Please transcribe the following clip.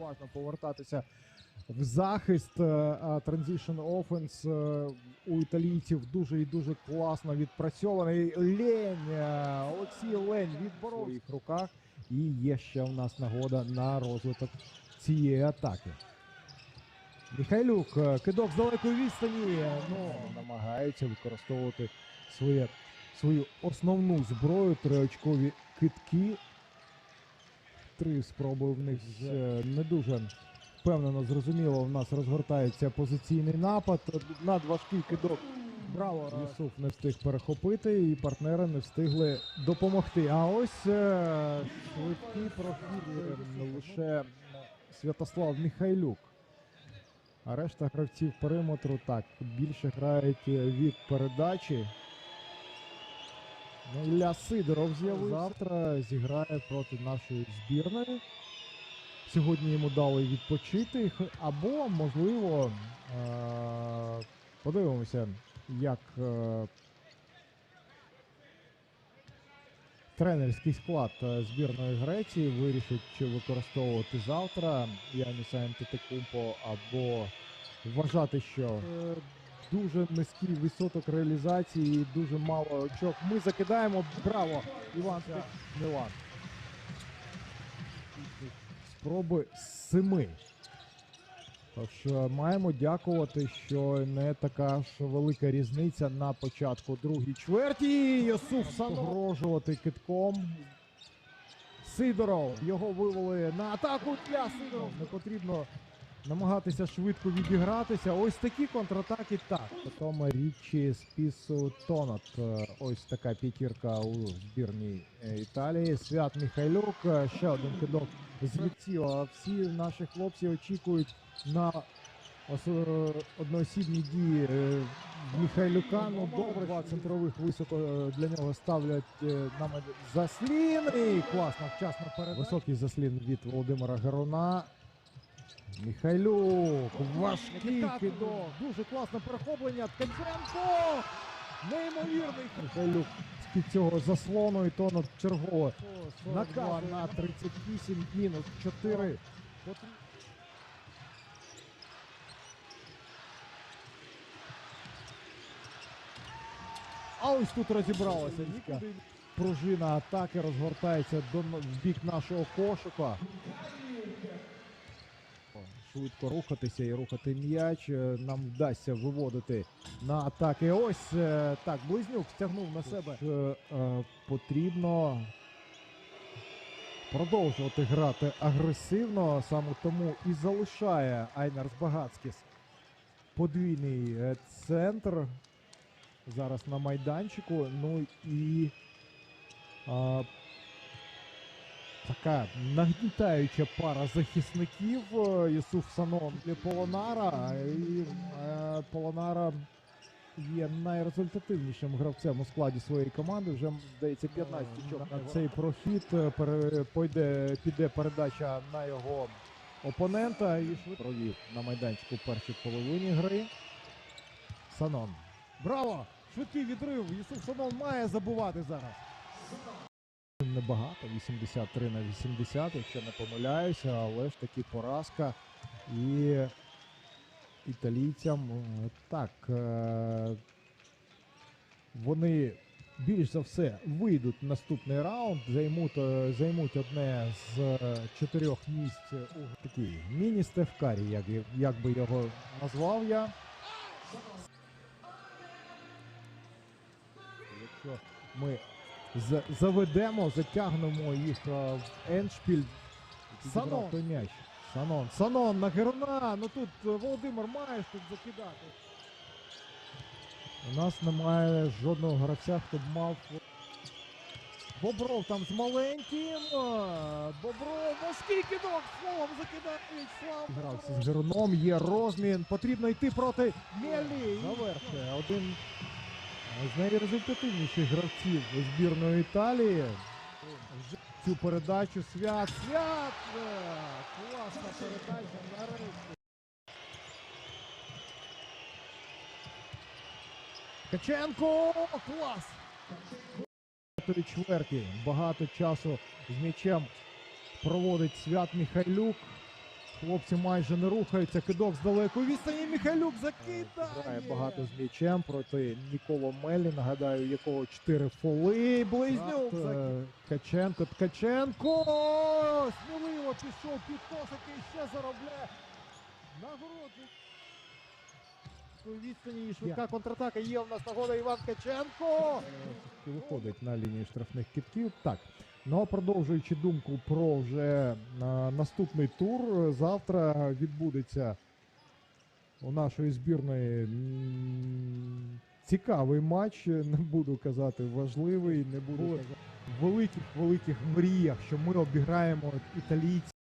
уважно повертатися в захист. Транзішн офенс у італійців дуже і дуже класно відпрацьований. Лень е, Олексій Лень відборов своїх руках. І є ще у нас нагода на розвиток цієї атаки. Михайлюк, е, кидок з далекої відстані. Ну, намагається використовувати своє, свою основну зброю, триочкові китки. Три спроби в них е, не дуже впевнено, зрозуміло. У нас розгортається позиційний напад. Надважкий кидок. Браво! Юсуф не встиг перехопити, і партнери не встигли допомогти. А ось е, швидкий прохід е, лише Святослав Михайлюк. А решта гравців периметру так більше грають від передачі. Ну, Ілля Сидоров з'явився. Завтра зіграє проти нашої збірної. Сьогодні йому дали відпочити. Або, можливо, е- подивимося, як е- тренерський склад е, збірної Греції вирішить, чи використовувати завтра Яніса Антетекумпо, або вважати, що дуже низький відсоток реалізації, дуже мало очок. Ми закидаємо. Браво! Іван Мілан. Спроби з семи. Так що маємо дякувати, що не така ж велика різниця на початку другій чверті. Йосуф загрожувати китком. Сидоров. Його вивели на атаку для Сидоров. Не потрібно намагатися швидко відігратися. Ось такі контратаки так. Потім Річі Спісу Тонат. Е, Ось така п'ятірка у збірній е, Італії. Свят Михайлюк. Е, Ще один кидок звідси. А всі наші хлопці очікують на ос- одноосібні дії е, Михайлюка. Ну добре, два центрових високо е, для нього ставлять е, нам заслін. І класно, вчасно перед високий заслін від Володимира Геруна. Михайлюк, важкий кидок, дуже класне перехоплення. Ткаченко! Неймовірний Михайлюк з-під цього заслону і то на чергове. Наказ на 38 мінус 4. А ось тут розібралася. Пружина атаки розгортається до в бік нашого кошика. Швидко рухатися і рухати м'яч. Е, Нам вдасться виводити на атаки. Ось е, так, близнюк стягнув на себе. Е, е, Потрібно продовжувати грати агресивно. Саме тому і залишає Айнарс Багацькіс подвійний центр. Зараз на майданчику. Ну і така нагнітаюча пара захисників. е, Юсуф Санон для Полонара. І е, Полонара є найрезультативнішим гравцем у складі своєї команди. Вже здається 15 очок на цей прохід. Е, пере- пойде, піде передача на його опонента і провів на майданчику першій половині гри. Санон. Браво! Швидкий відрив. Юсуф Санон має забувати зараз. Небагато, 83 на 80, якщо не помиляюся, але ж таки поразка. І італійцям е, так. е, Вони більш за все вийдуть в наступний раунд, займуть, е, займуть одне з чотирьох місць у такий міні-стевкарі, як, як би його назвав я. Якщо ми заведемо, затягнемо їх е, в еншпіль. Санон. Той м'яч. Санон. Санон на Геруна. Ну тут е, Володимир маєш тут закидати. У нас немає жодного гравця, хто б мав. Бобров там з маленьким. е, Бобров, важкий кидок, словом закидають слав. Грався з Геруном, є розмін. Потрібно йти проти Мелі. Завершує один з найрезультативніших гравців збірної Італії. Цю передачу свят. Свят! Е, Класна передача нарешті. Каченко! Клас! Чверті. Багато часу з м'ячем проводить Свят Михайлюк. Хлопці майже не рухаються. Кидок з далекої відстані. Міхайлюк закидає. Грає багато з м'ячем проти Ніколо Меллі. Нагадаю, якого 4 фоли. Близнюк. Е, Ткаченко. Ткаченко. Сміливо пішов під кошики і ще заробляє. Нагороджу. Відстані і швидка контратака. Є в нас нагода Іван Ткаченко. Виходить на лінії штрафних китків. Так. Ну а продовжуючи думку про вже а, наступний тур, е, завтра відбудеться у нашої збірної цікавий матч. е, Не буду казати важливий, не буду казати великих великих мріях, що ми обіграємо італійців.